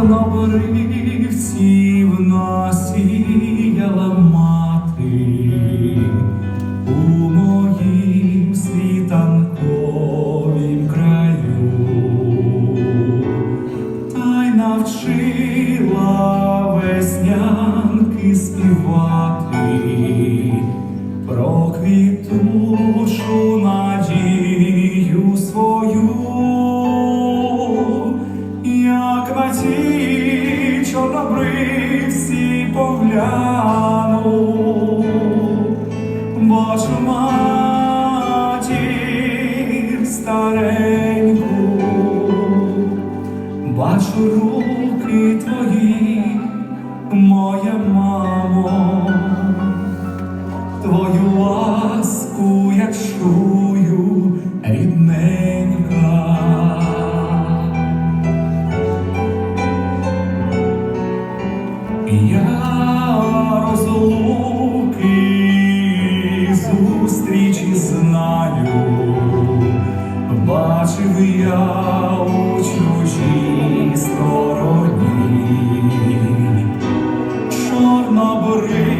чорнобривців насіяла мати. У моїм світанковім краю, та й навчила веснянки співати. Про квітучу надію свою, чорнобривці погляну, бачу матір стареньку, бачу руки знаю, бачив я у чужій стороні чорнобривці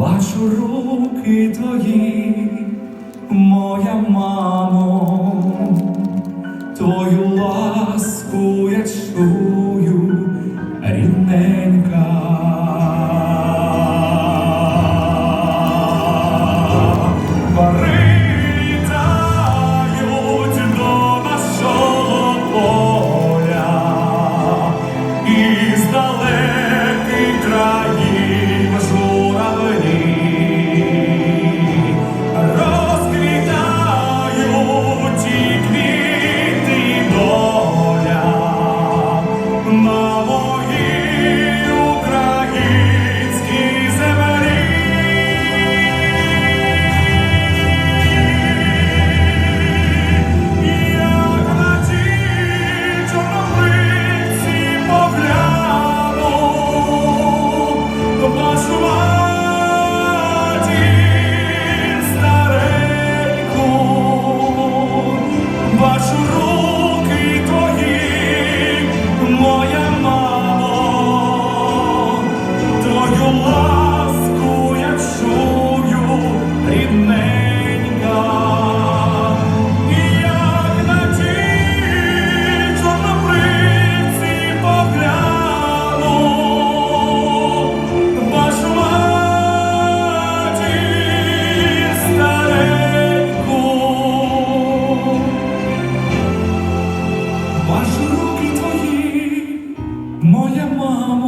Бачу руки твої, моя мамо, твою ласку моя мамо,